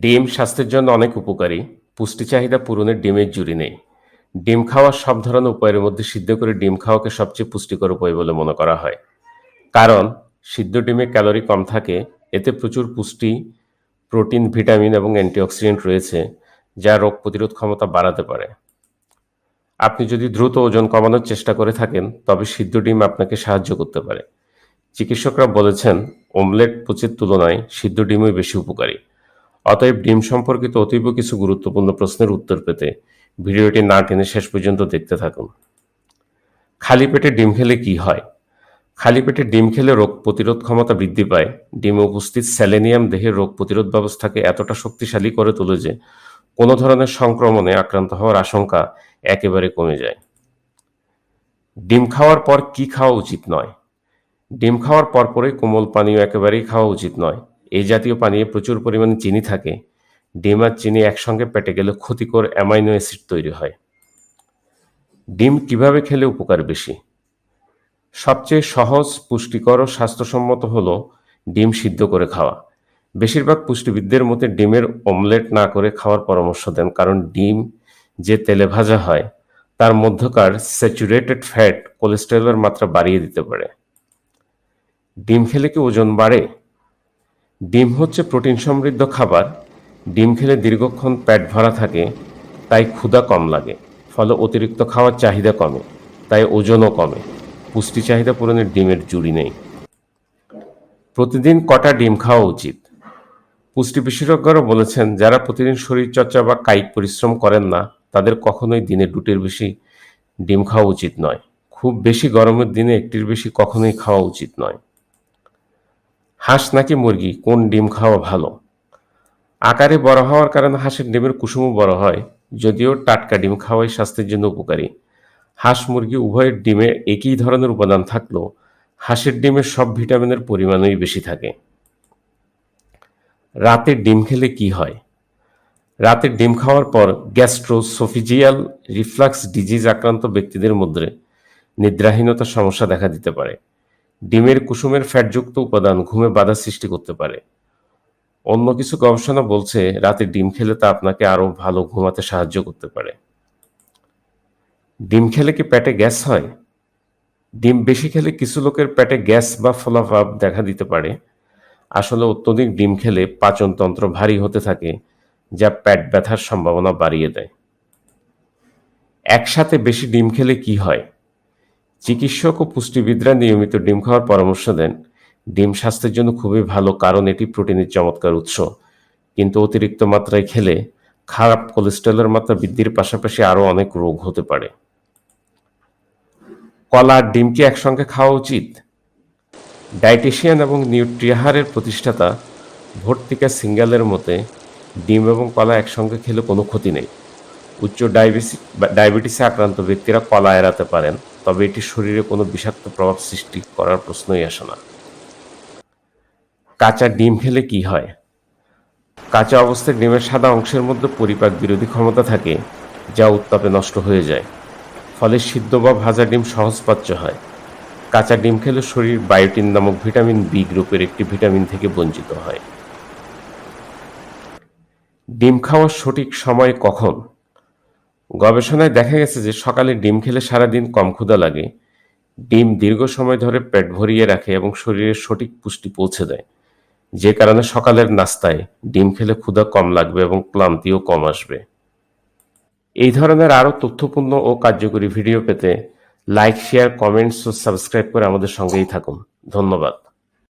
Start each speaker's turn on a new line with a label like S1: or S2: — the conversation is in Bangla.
S1: ডিম স্বাস্থ্যের জন্য অনেক উপকারী। পুষ্টি চাহিদা পূরণের ডিমের জুড়ি নেই। ডিম খাওয়ার সব ধরনের উপায়ের মধ্যে সিদ্ধ করে ডিম খাওয়াকে সবচেয়ে পুষ্টিকর উপায় বলে মনে করা হয়। কারণ, সিদ্ধ ডিমে ক্যালোরি কম থাকে, এতে প্রচুর পুষ্টি, প্রোটিন, ভিটামিন এবং অ্যান্টিঅক্সিডেন্ট রয়েছে, যা রোগ প্রতিরোধ ক্ষমতা বাড়াতে পারে। আপনি যদি দ্রুত ওজন কমানোর চেষ্টা করে থাকেন, তবে সিদ্ধ ডিম আপনাকে সাহায্য করতে পারে। চিকিৎসকরা বলেছেন ওমলেট পুচির তুলনায় সিদ্ধ ডিমই বেশি উপকারী। অতএব ডিম সম্পর্কিত অতীব কিছু গুরুত্বপূর্ণ প্রশ্নের উত্তর পেতে ভিডিওটি না টেনে শেষ পর্যন্ত দেখতে থাকুন। খালি পেটে ডিম খেলে কি হয়? খালি পেটে ডিম খেলে রোগ প্রতিরোধ ক্ষমতা বৃদ্ধি পায়। ডিমে উপস্থিত সেলেনিয়াম দেহের রোগ প্রতিরোধ ব্যবস্থাকে এতটা শক্তিশালী করে তোলে যে কোনো ধরনের সংক্রমণে আক্রান্ত হওয়ার আশঙ্কা একেবারে কমে যায়। ডিম খাওয়ার পর কি খাওয়া উচিত নয়? ডিম খাওয়ার পরপরই কোমল পানীয় একেবারেই খাওয়া উচিত নয়। এই জাতীয় পানীয়ে প্রচুর পরিমাণে চিনি থাকে। ডিম আর চিনি একসঙ্গে পেটে গেলে ক্ষতিকর অ্যামাইনো অ্যাসিড তৈরি হয়। ডিম কীভাবে খেলে উপকার বেশি? সবচেয়ে সহজ, পুষ্টিকর ও স্বাস্থ্যসম্মত হল ডিম সিদ্ধ করে খাওয়া। বেশিরভাগ পুষ্টিবিদদের মতে ডিমের অমলেট না করে খাওয়ার পরামর্শ দেন, কারণ ডিম যে তেলে ভাজা হয়, তার মধ্যকার স্যাচুরেটেড ফ্যাট কোলেস্টেরলের মাত্রা বাড়িয়ে দিতে পারে। ডিম খেলে কি ওজন বাড়ে? ডিম হচ্ছে প্রোটিন সমৃদ্ধ খাবার, ডিম খেলে দীর্ঘক্ষণ পেট ভরা থাকে, তাই ক্ষুধা কম লাগে, ফলে অতিরিক্ত খাওয়ার চাহিদা কমে, তাই ওজনও কমে, পুষ্টি চাহিদা পূরণের ডিমের জুড়ি নেই। প্রতিদিন কটা ডিম খাওয়া উচিত? পুষ্টি বিশেষজ্ঞরা বলেছেন, যারা প্রতিদিন শরীরচর্চা বা কায়িক পরিশ্রম করেন না, তাদের কখনোই দিনে দুটির বেশি ডিম খাওয়া উচিত নয়। খুব বেশি গরমের দিনে একটির বেশি কখনোই খাওয়া উচিত নয়। হাঁস নাকি মুরগি? কোন ডিম খাওয়া ভালো? আকারে বড় হওয়ার কারণে হাঁসের ডিমের কুসুমও বড় হয়, যদিও টাটকা ডিম খাওয়াই স্বাস্থ্যের জন্য উপকারী। হাঁস মুরগি উভয়ের ডিমে একই ধরনের উপাদান থাকলেও হাঁসের ডিমের সব ভিটামিনের পরিমাণই বেশি থাকে। রাতে ডিম খেলে কি হয়? রাতে ডিম খাওয়ার পর গ্যাস্ট্রোসোফিজিয়াল রিফ্লাক্স ডিজিজ আক্রান্ত ব্যক্তিদের মধ্যে নিদ্রাহীনতার সমস্যা দেখা দিতে পারে। ডিমের কুসুমের ফ্যাটযুক্ত উপাদান ঘুমে বাধা সৃষ্টি করতে পারে। অন্য কিছু গবেষণা বলছে, রাতে ডিম খেলে তা আপনাকে আরও ভালো ঘুমাতে সাহায্য করতে পারে। ডিম খেলে কি পেটে গ্যাস হয়? ডিম বেশি খেলে কিছু লোকের পেটে গ্যাস বা ফলাভাব দেখা দিতে পারে। আসলে অত্যধিক ডিম খেলে পাচনতন্ত্র ভারী হতে থাকে, যা পেট ব্যথার সম্ভাবনা বাড়িয়ে দেয়। একসাথে বেশি ডিম খেলে কি হয়? চিকিৎসক ও পুষ্টিবিদরা নিয়মিত ডিম খাওয়ার পরামর্শ দেন। ডিম স্বাস্থ্যের জন্য খুবই ভালো কারণ এটি প্রোটিনের চমৎকার উৎস। কিন্তু অতিরিক্ত মাত্রায় খেলে খারাপ কোলেস্টেরলের মাত্রা বৃদ্ধির পাশাপাশি আরও অনেক রোগ হতে পারে। কলা আর ডিম কি একসঙ্গে খাওয়া উচিত। ডায়েটিশিয়ান এবং নিউট্রিহারের প্রতিষ্ঠাতা ভর্তিকা সিঙ্গালের মতে, ডিম এবং কলা একসঙ্গে খেলে কোনো ক্ষতি নেই। উচ্চ ডায়াবেটিস ডায়াবেটিসে আক্রান্ত ব্যক্তিরা কলা এড়াতে পারেন, তবে এটি শরীরে কোনো বিষাক্ত প্রভাব সৃষ্টি করার প্রশ্নই আসে না। কাঁচা ডিম খেলে কি হয়? কাঁচা অবস্থায় ডিমের সাদা অংশের মধ্যে পরিপাক বিরোধী ক্ষমতা থাকে, যা উত্তাপে নষ্ট হয়ে যায়। ফলে সিদ্ধ বা ভাজা ডিম সহজপাচ্য হয়। কাঁচা ডিম খেলে শরীর বায়োটিন নামক ভিটামিন বি গ্রুপের একটি ভিটামিন থেকে বঞ্চিত হয়। ডিম খাওয়ার সঠিক সময় কখন? গবেষণায় দেখা গেছে যে সকালে ডিম খেলে সারাদিন কম ক্ষুধা লাগে। ডিম দীর্ঘ সময় ধরে পেট ভরিয়ে রাখে এবং শরীরের সঠিক পুষ্টি পৌঁছে দেয়। যে কারণে সকালের নাস্তায় ডিম খেলে ক্ষুধা কম লাগবে এবং ক্লান্তিও কম আসবে। এই ধরনের আরও তথ্যপূর্ণ ও কার্যকরী ভিডিও পেতে লাইক, শেয়ার, কমেন্টস ও সাবস্ক্রাইব করে আমাদের সঙ্গেই থাকুন। ধন্যবাদ।